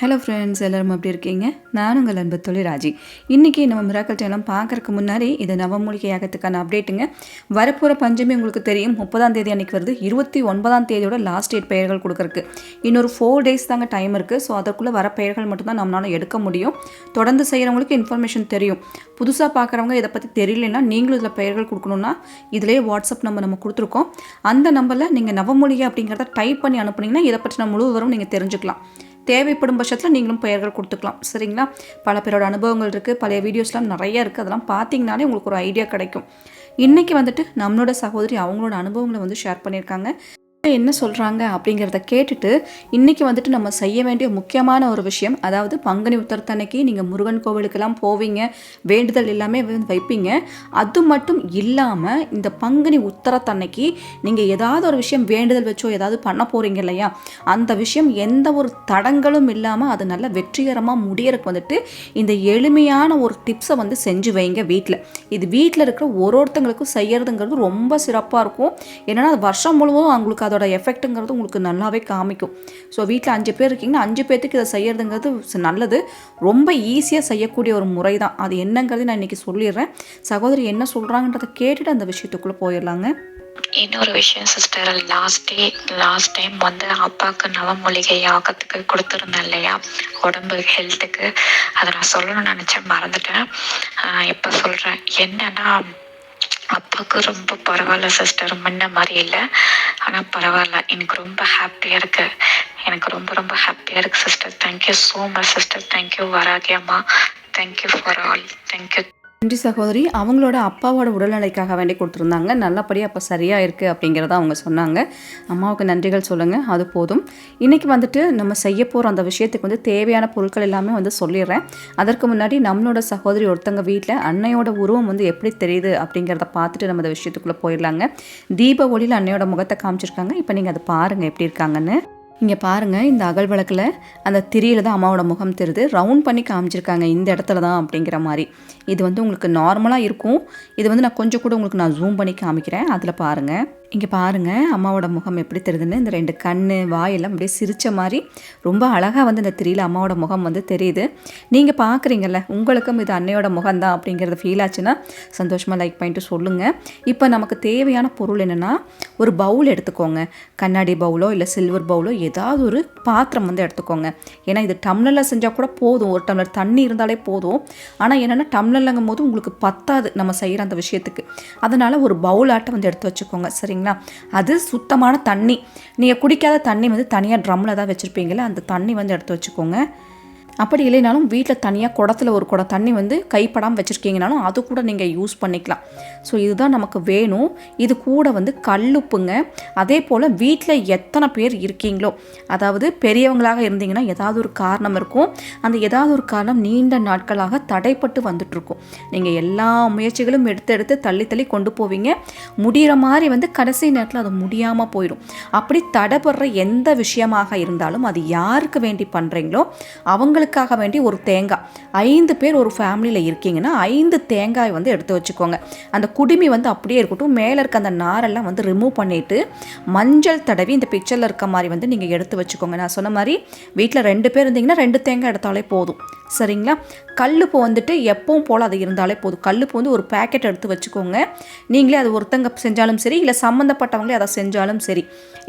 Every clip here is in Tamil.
ஹலோ ஃப்ரெண்ட்ஸ் எல்லோரும் எப்படி இருக்கீங்க? நான் உங்கள் அன்பு தொழில் ராஜி. இன்றைக்கி நம்ம மிராக்கல் சேனல் பார்க்குறக்கு முன்னாடி இது நவமூலிகை யாகத்துக்கான அப்டேட்டுங்க வரப்போகிற பஞ்சமி உங்களுக்கு தெரியும். முப்பதாம் தேதி அன்றைக்கி வருது. இருபத்தி ஒன்பதாம் தேதியோட லாஸ்ட் டேட் பெயர்கள் கொடுக்குறக்கு இன்னொரு ஃபோர் டேஸ் தாங்க டைம் இருக்குது ஸோ அதற்குள்ளே வர பெயர்கள் மட்டும்தான் நம்மளால் எடுக்க முடியும். தொடர்ந்து செய்கிறவங்களுக்கு இன்ஃபர்மேஷன் தெரியும். புதுசாக பார்க்குறவங்க இதை பற்றி தெரியலன்னா நீங்களும் இதில் பெயர்கள் கொடுக்கணுன்னா இதிலே வாட்ஸ்அப் நம்பர் நம்ம கொடுத்துருக்கோம். அந்த நம்பரில் நீங்கள் நவமூலிகை அப்படிங்கிறத டைப் பண்ணி அனுப்புனீங்கன்னா இதை பற்றின முழு விவரம் நீங்கள் தெரிஞ்சுக்கலாம். தேவைப்படும் பட்சத்தில் நீங்களும் பெயர்கள் கொடுத்துக்கலாம். சரிங்களா? பல பேரோட அனுபவங்கள் இருக்குது பழைய வீடியோஸ்லாம் நிறைய இருக்குது அதெல்லாம் பார்த்தீங்கனாலே உங்களுக்கு ஒரு ஐடியா கிடைக்கும். இன்றைக்கி வந்துட்டு நம்மளோட சகோதரி அவங்களோட அனுபவங்களை வந்து ஷேர் பண்ணியிருக்காங்க. என்ன சொல்கிறாங்க அப்படிங்கிறத கேட்டுட்டு இன்றைக்கி வந்துட்டு நம்ம செய்ய வேண்டிய முக்கியமான ஒரு விஷயம் அதாவது பங்குனி உத்தரத்தன்னைக்கு நீங்கள் முருகன் கோவிலுக்கெல்லாம் போவீங்க வேண்டுதல் எல்லாமே வந்து வைப்பீங்க. அது மட்டும் இல்லாமல் இந்த பங்குனி உத்தரத்தன்னைக்கு நீங்கள் ஏதாவது ஒரு விஷயம் வேண்டுதல் வச்சோ ஏதாவது பண்ண போகிறீங்க இல்லையா? அந்த விஷயம் எந்த ஒரு தடங்களும் இல்லாமல் அது நல்ல வெற்றிகரமாக முடியறதுக்கு வந்துட்டு இந்த எளிமையான ஒரு டிப்ஸை வந்து செஞ்சு வைங்க வீட்டில் இது வீட்டில் இருக்கிற ஒரு ஒருத்தங்களுக்கும் செய்யறதுங்கிறது ரொம்ப சிறப்பாக இருக்கும். ஏன்னா அது வருஷம் முழுவதும் அவங்களுக்கு அதோட எஃபெக்ட்டுங்கிறது உங்களுக்கு நல்லாவே காமிக்கும். ஸோ வீட்டில் அஞ்சு பேர் இருக்கீங்கன்னா அஞ்சு பேர்த்துக்கு இதை செய்யறதுங்கிறது நல்லது. ரொம்ப ஈஸியாக செய்யக்கூடிய ஒரு முறை தான் அது என்னங்கிறது நான் இன்றைக்கி சொல்லிடுறேன். சகோதரி என்ன சொல்கிறாங்கன்றதை கேட்டுட்டு அந்த விஷயத்துக்குள்ளே போயிடலாங்க. இன்னொரு விஷயம் sister last day last time வந்து அப்பாவுக்கு நவமூலிகை யாகத்துக்கு கொடுத்துருந்தேன் இல்லையா? உடம்பு ஹெல்த்துக்கு அதை நான் சொல்லணும்னு நினச்சேன் மறந்துட்டேன். எப்போ இப்போ சொல்கிறேன் என்னன்னா அப்பாவுக்கு ரொம்ப பரவாயில்ல சிஸ்டர் முன்ன மாதிரி இல்லை. ஆனால் பரவாயில்ல. எனக்கு ரொம்ப ஹாப்பியாக இருக்கு. எனக்கு ரொம்ப ரொம்ப ஹாப்பியாக இருக்கு sister thank you so much sister thank you Varahi அம்மா. தேங்க்யூ ஃபார் ஆல் தேங்க்யூ நன்றி சகோதரி. அவங்களோட அப்பாவோட உடல்நிலைக்காக வேண்டி கொடுத்துருந்தாங்க. நல்லபடியாக அப்போ சரியாக இருக்குது அப்படிங்கிறத அவங்க சொன்னாங்க. அம்மாவுக்கு நன்றிகள் சொல்லுங்கள் அது போதும். இன்றைக்கி வந்துட்டு நம்ம செய்ய போகிற அந்த விஷயத்துக்கு வந்து தேவையான பொருட்கள் எல்லாமே வந்து சொல்லிடுறேன். அதற்கு முன்னாடி நம்மளோட சகோதரி ஒருத்தங்க வீட்டில் அன்னையோட உருவம் வந்து எப்படி தெரியுது அப்படிங்கிறத பார்த்துட்டு நம்ம அந்த விஷயத்துக்குள்ளே போயிடலாங்க. தீப ஒளியில் அன்னையோட முகத்தை காமிச்சிருக்காங்க. இப்போ நீங்கள் அதை பாருங்கள் எப்படி இருக்காங்கன்னு. இங்கே பாருங்கள் இந்த அகல் விளக்கில் அந்த திரியில் தான் அம்மாவோட முகம் தெரியுது. ரவுண்ட் பண்ணி காமிச்சிருக்காங்க இந்த இடத்துல தான் அப்படிங்கிற மாதிரி. இது வந்து உங்களுக்கு நார்மலாக இருக்கும். இது வந்து நான் கொஞ்சம் கூட உங்களுக்கு நான் ஜூம் பண்ணி காமிக்கிறேன். அதில் பாருங்கள் இங்கே பாருங்கள் அம்மாவோட முகம் எப்படி தெரியுதுன்னு இந்த ரெண்டு கண் வாயெல்லாம் அப்படியே சிரித்த மாதிரி ரொம்ப அழகாக வந்து இந்த திரியில் அம்மாவோட முகம் வந்து தெரியுது. நீங்கள் பார்க்குறீங்கல்ல உங்களுக்கும் இது அன்னையோட முகம் தான் ஃபீல் ஆச்சுன்னா சந்தோஷமாக லைக் பண்ணிட்டு சொல்லுங்கள் இப்போ நமக்கு தேவையான பொருள் என்னென்னா ஒரு பவுல் எடுத்துக்கோங்க. கண்ணாடி பவுலோ இல்லை சில்வர் பவுலோ ஏதாவது ஒரு பாத்திரம் வந்து எடுத்துக்கோங்க. ஏன்னா இது டம்ளரில் செஞ்சால் கூட போதும். ஒரு டம்ளர் தண்ணி இருந்தாலே போதும். ஆனால் என்னென்னா டம்ளர்லங்கும் போது உங்களுக்கு பத்தாது நம்ம செய்கிற அந்த விஷயத்துக்கு. அதனால் ஒரு பவுல் ஆட்டை வந்து எடுத்து வச்சுக்கோங்க. பார்த்தீங்களா? அது சுத்தமான தண்ணி. நீங்கள் குடிக்காத தண்ணி வந்து தனியாக ட்ரம்மில் தான் வச்சுருப்பீங்களா அந்த தண்ணி வந்து எடுத்து வச்சுக்கோங்க. அப்படி இல்லைனாலும் வீட்டில் தனியாக குடத்தில் ஒரு குடம் தண்ணி வந்து கைப்படாமல் வச்சுருக்கீங்கனாலும் அது கூட நீங்கள் யூஸ் பண்ணிக்கலாம். ஸோ இதுதான் நமக்கு வேணும். இது கூட வந்து கல்லுப்புங்க. அதே போல் வீட்டில் எத்தனை பேர் இருக்கீங்களோ அதாவது பெரியவங்களாக இருந்தீங்கன்னா ஏதாவது ஒரு காரணம் இருக்கும். அந்த ஏதாவது ஒரு காரணம் நீண்ட நாட்களாக தடைப்பட்டு வந்துட்டுருக்கும். நீங்கள் எல்லா முயற்சிகளும் எடுத்து எடுத்து தள்ளி தள்ளி கொண்டு போவீங்க. முடிகிற மாதிரி வந்து கடைசி நேரத்தில் அது முடியாமல் போயிடும். அப்படி தடைப்படுற எந்த விஷயமாக இருந்தாலும் அது யாருக்கு வேண்டி பண்ணுறீங்களோ அவங்களுக்கு அவங்களுக்காக வேண்டி ஒரு தேங்காய். ஐந்து பேர் ஒரு ஃபேமிலியில் இருக்கீங்கன்னா ஐந்து தேங்காய் வந்து எடுத்து வச்சுக்கோங்க. அந்த குடுமி வந்து அப்படியே இருக்கட்டும். மேலே இருக்க அந்த நாரெல்லாம் வந்து ரிமூவ் பண்ணிவிட்டு மஞ்சள் தடவி இந்த பிக்சரில் இருக்க மாதிரி வந்து நீங்கள் எடுத்து வச்சுக்கோங்க. நான் சொன்ன மாதிரி வீட்டில் ரெண்டு பேர் இருந்தீங்கன்னா ரெண்டு தேங்காய் எடுத்தாலே போதும். சரிங்களா? கல்லுப்பு வந்துட்டு எப்பவும் போல் அது இருந்தாலே போதும். கல்லுப்பு வந்து ஒரு பேக்கெட் எடுத்து வச்சுக்கோங்க. நீங்களே அது ஒருத்தங்க செஞ்சாலும் சரி இல்லை சம்மந்தப்பட்டவங்களே அதை செஞ்சாலும் சரி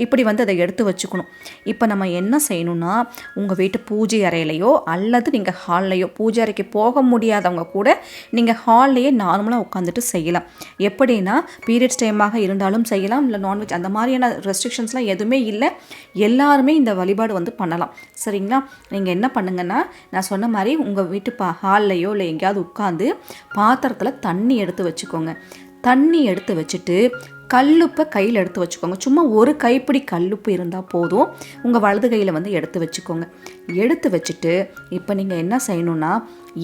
இப்படி வந்து அதை எடுத்து வச்சுக்கணும். இப்போ நம்ம என்ன செய்யணும்னா உங்கள் வீட்டு பூஜை அறையிலையோ அல்லது நீங்கள் ஹால்லையோ பூஜை அறைக்கு போக முடியாதவங்க கூட நீங்கள் ஹால்லையே நார்மலாக உட்காந்துட்டு செய்யலாம். எப்படின்னா பீரியட்ஸ் டைமாக இருந்தாலும் செய்யலாம். இல்லை நான்வெஜ் அந்த மாதிரியான ரெஸ்ட்ரிக்ஷன்ஸ்லாம் எதுவுமே இல்லை. எல்லாருமே இந்த வழிபாடு வந்து பண்ணலாம். சரிங்களா? நீங்கள் என்ன பண்ணுங்கன்னா நான் சொன்ன மாதிரி உங்கள் வீட்டு பா ஹால்லையோ இல்லை எங்கேயாவது உட்காந்து பாத்திரத்தில் தண்ணி எடுத்து வச்சுக்கோங்க. தண்ணி எடுத்து வச்சுட்டு கல்லுப்பை கையில் எடுத்து வச்சுக்கோங்க. சும்மா ஒரு கைப்பிடி கல்லுப்பு இருந்தால் போதும். உங்கள் வலது கையில் வந்து எடுத்து வச்சுக்கோங்க. எடுத்து வச்சுட்டு இப்போ நீங்கள் என்ன செய்யணும்னா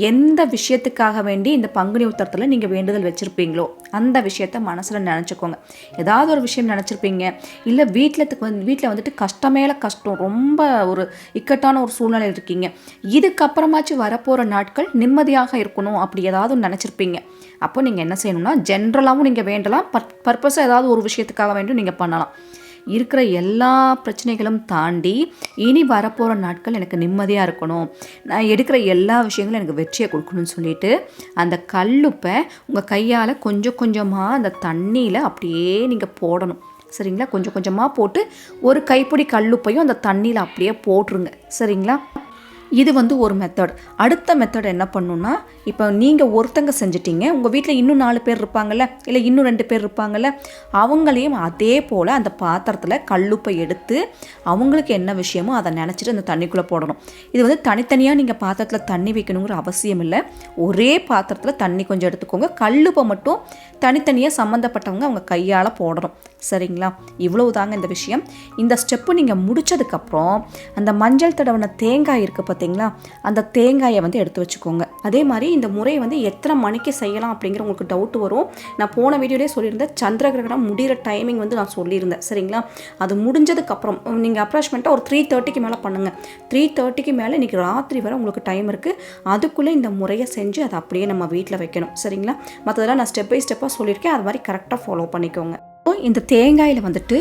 எந்த விஷயத்துக்காக வேண்டி இந்த பங்குனி உத்தரத்தில் நீங்கள் வேண்டுதல் வச்சுருப்பீங்களோ அந்த விஷயத்த மனசில் நினச்சிக்கோங்க. ஏதாவது ஒரு விஷயம் நினச்சிருப்பீங்க. இல்லை வீட்டில் வந்து வீட்டில் வந்துட்டு கஷ்டமேல கஷ்டம் ரொம்ப ஒரு இக்கட்டான ஒரு சூழ்நிலை இருக்கீங்க. இதுக்கப்புறமாச்சும் வரப்போகிற நாட்கள் நிம்மதியாக இருக்கணும் அப்படி ஏதாவது ஒன்று நினச்சிருப்பீங்க. அப்போ நீங்கள் என்ன செய்யணும்னா ஜென்ரலாகவும் நீங்கள் வேண்டலாம் பர் பர்பஸாக ஏதாவது ஒரு விஷயத்துக்காக வேண்டும் நீங்கள் பண்ணலாம். இருக்கிற எல்லா பிரச்சனைகளும் தாண்டி இனி வரப்போகிற நாட்கள் எனக்கு நிம்மதியாக இருக்கணும். நான் எடுக்கிற எல்லா விஷயங்களும் எனக்கு வெற்றியை கொடுக்கணும்னு சொல்லிட்டு அந்த கல்லுப்பை உங்கள் கையால் கொஞ்சம் கொஞ்சமாக அந்த தண்ணியில் அப்படியே நீங்கள் போடணும். சரிங்களா? கொஞ்சம் கொஞ்சமாக போட்டு ஒரு கைப்பிடி கல்லுப்பையும் அந்த தண்ணியில் அப்படியே போட்டுருங்க. சரிங்களா? இது வந்து ஒரு மெத்தட் அடுத்த மெத்தட் என்ன பண்ணுன்னா இப்போ நீங்கள் ஒருத்தங்க செஞ்சிட்டீங்க உங்கள் வீட்டில் இன்னும் நாலு பேர் இருப்பாங்கள்ல இல்லை இன்னும் ரெண்டு பேர் இருப்பாங்கல்ல அவங்களையும் அதே போல் அந்த பாத்திரத்தில் கல்லுப்பை எடுத்து அவங்களுக்கு என்ன விஷயமோ அதை நினச்சிட்டு அந்த தண்ணிக்குள்ளே போடணும். இது வந்து தனித்தனியாக நீங்கள் பாத்திரத்தில் தண்ணி வைக்கணுங்கிற அவசியம் இல்லை. ஒரே பாத்திரத்தில் தண்ணி கொஞ்சம் எடுத்துக்கோங்க. கல்லுப்பை மட்டும் தனித்தனியாக சம்மந்தப்பட்டவங்க அவங்க கையால் போடணும். சரிங்களா? இவ்வளவு தாங்க இந்த விஷயம். இந்த ஸ்டெப்பு நீங்கள் முடிச்சதுக்கப்புறம் அந்த மஞ்சள் தடவனை தேங்காய் இருக்குது பார்த்தீங்களா? அந்த தேங்காயை வந்து எடுத்து வச்சுக்கோங்க. அதே மாதிரி இந்த முறை வந்து எத்தனை மணிக்கு செய்யலாம் அப்படிங்கிற உங்களுக்கு டவுட் வரும். நான் போன வீடியோலேயே சொல்லியிருந்தேன் சந்திர கிரகணம் முடிகிற டைமிங் வந்து நான் சொல்லியிருந்தேன் சரிங்களா? அது முடிஞ்சதுக்கப்புறம் நீங்கள் அப்ராச்மெண்ட்டாக ஒரு த்ரீ தேர்ட்டிக்கு மேலே பண்ணுங்கள் த்ரீ தேர்ட்டிக்கு மேலே இன்றைக்கி ராத்திரி வரை உங்களுக்கு டைம் இருக்குது அதுக்குள்ளே இந்த முறையை செஞ்சு அதை அப்படியே நம்ம வீட்டில் வைக்கணும் சரிங்களா? மற்றதெல்லாம் நான் ஸ்டெப் பை ஸ்டெப்பாக சொல்லியிருக்கேன். அது மாதிரி கரெக்டாக ஃபாலோ பண்ணிக்கோங்க. இந்த தேங்காயில் வந்துட்டு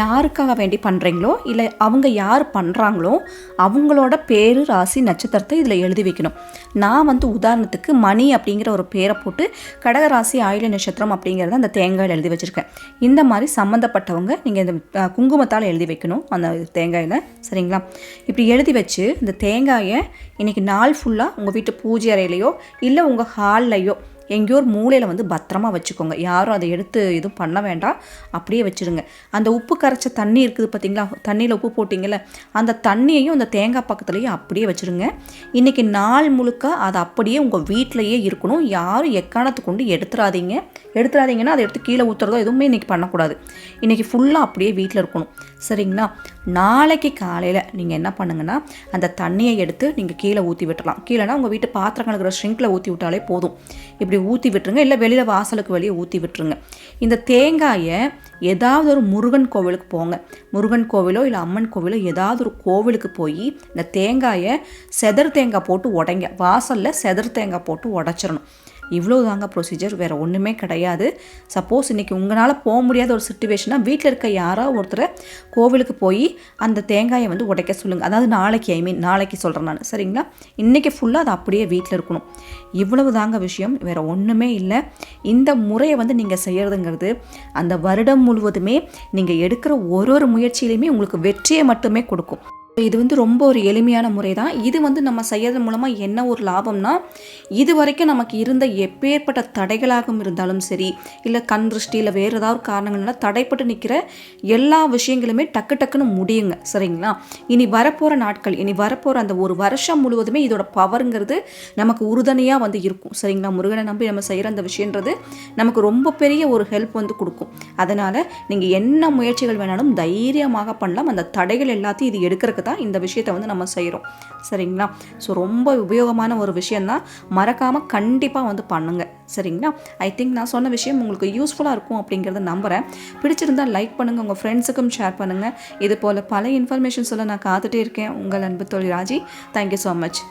யாருக்காக வேண்டி பண்ணுறீங்களோ இல்லை அவங்க யார் பண்ணுறாங்களோ அவங்களோட பேர் ராசி நட்சத்திரத்தை இதில் எழுதி வைக்கணும். நான் வந்து உதாரணத்துக்கு மணி அப்படிங்கிற ஒரு பேரை போட்டு கடகராசி ஆயுள நட்சத்திரம் அப்படிங்கிறத அந்த தேங்காயில் எழுதி வச்சுருக்கேன். இந்த மாதிரி சம்மந்தப்பட்டவங்க நீங்கள் இந்த குங்குமத்தால் எழுதி வைக்கணும் அந்த தேங்காயில். சரிங்களா? இப்படி எழுதி வச்சு இந்த தேங்காயை இன்றைக்கி நாள் ஃபுல்லாக உங்கள் வீட்டு பூஜை அறையிலையோ இல்லை உங்கள் ஹால்லையோ எங்கேயோ ஒரு மூலையில் வந்து பத்திரமா வச்சுக்கோங்க. யாரும் அதை எடுத்து எதுவும் பண்ண வேண்டாம். அப்படியே வச்சுருங்க. அந்த உப்பு கரைச்ச தண்ணி இருக்குது பார்த்தீங்களா தண்ணியில் உப்பு போட்டிங்கல்ல அந்த தண்ணியையும் அந்த தேங்காய் பக்கத்துலேயும் அப்படியே வச்சுருங்க. இன்றைக்கி நாள் முழுக்க அது அப்படியே உங்கள் வீட்டிலையே இருக்கணும். யாரும் எக்காரணத்தை கொண்டு எடுத்துடாதீங்க எடுத்துடாதீங்கன்னா அதை எடுத்து கீழே ஊற்றுறதோ எதுவுமே இன்றைக்கி பண்ணக்கூடாது. இன்றைக்கி ஃபுல்லாக அப்படியே வீட்டில் இருக்கணும். சரிங்களா? நாளைக்கு காலையில் நீங்கள் என்ன பண்ணுங்கன்னா அந்த தண்ணியை எடுத்து நீங்கள் கீழே ஊற்றி விட்டுறலாம். கீழேனா உங்கள் வீட்டு பாத்திரங்கள் இருக்கிற ஷ்ரிங்கில் ஊற்றி விட்டாலே போதும். இப்படி ஊற்றி விட்டுருங்க. இல்லை வெளியில் வாசலுக்கு வெளியே ஊற்றி விட்டுருங்க. இந்த தேங்காயை ஏதாவது ஒரு முருகன் கோவிலுக்கு போங்க. முருகன் கோவிலோ இல்லை அம்மன் கோவிலோ ஏதாவது ஒரு கோவிலுக்கு போய் இந்த தேங்காயை செதர் தேங்காய் போட்டு உடைங்க. வாசலில் செதர் தேங்காய் போட்டு உடச்சிடணும் இவ்வளோ தாங்க ப்ரொசீஜர் வேறு ஒன்றுமே கிடையாது. சப்போஸ் இன்றைக்கி உங்களால் போக முடியாத ஒரு சுச்சுவேஷனாக வீட்டில் இருக்க யாரோ ஒருத்தரை கோவிலுக்கு போய் அந்த தேங்காயை வந்து உடைக்க சொல்லுங்கள் அதாவது நாளைக்கு ஐ மீன் நாளைக்கு சொல்கிறேன் நான். சரிங்களா? இன்றைக்கி ஃபுல்லாக அது அப்படியே வீட்டில் இருக்கணும். இவ்வளவு தாங்க விஷயம். வேறு ஒன்றுமே இல்லை. இந்த முறையை வந்து நீங்கள் செய்கிறதுங்கிறது அந்த வருடம் முழுவதுமே நீங்கள் எடுக்கிற ஒரு ஒரு முயற்சியிலையுமே உங்களுக்கு வெற்றியை மட்டுமே கொடுக்கும். இது வந்து ரொம்ப ஒரு எளிமையான முறை தான் இது வந்து நம்ம செய்யறது மூலமாக என்ன ஒரு லாபம்னா இது வரைக்கும் நமக்கு இருந்த எப்பேற்பட்ட தடைகளாகவும் இருந்தாலும் சரி இல்லை கண் திருஷ்டி இல்லை வேறு ஏதாவது காரணங்கள்னால தடைப்பட்டு நிற்கிற எல்லா விஷயங்களுமே டக்கு டக்குன்னு முடியுங்க. சரிங்களா? இனி வரப்போகிற நாட்கள் இனி வரப்போகிற அந்த ஒரு வருஷம் முழுவதுமே இதோட பவருங்கிறது நமக்கு உறுதுணையாக வந்து இருக்கும். சரிங்களா? முருகனை நம்பி நம்ம செய்கிற அந்த விஷயன்றது நமக்கு ரொம்ப பெரிய ஒரு ஹெல்ப் வந்து கொடுக்கும். அதனால் நீங்கள் என்ன முயற்சிகள் வேணாலும் தைரியமாக பண்ணலாம். அந்த தடைகள் எல்லாத்தையும் இது எடுக்கிறதுக்கு தான் இந்த விஷயத்தை வந்து நம்ம செய்கிறோம் சரிங்களா? ஸோ ரொம்ப உபயோகமான ஒரு விஷயந்தான் மறக்காமல் கண்டிப்பாக வந்து பண்ணுங்கள் சரிங்களா? ஐ திங்க் நான் சொன்ன விஷயம் உங்களுக்கு யூஸ்ஃபுல்லாக இருக்கும் அப்படிங்கிறத நம்புகிறேன் பிடிச்சிருந்தா லைக் பண்ணுங்கள் உங்கள் ஃப்ரெண்ட்ஸுக்கும் ஷேர் பண்ணுங்கள் இது போல் பல இன்ஃபர்மேஷன்ஸ் எல்லாம் நான் காத்துட்டே இருக்கேன். உங்கள் அன்பு தொழில் ராஜி. Thank you so much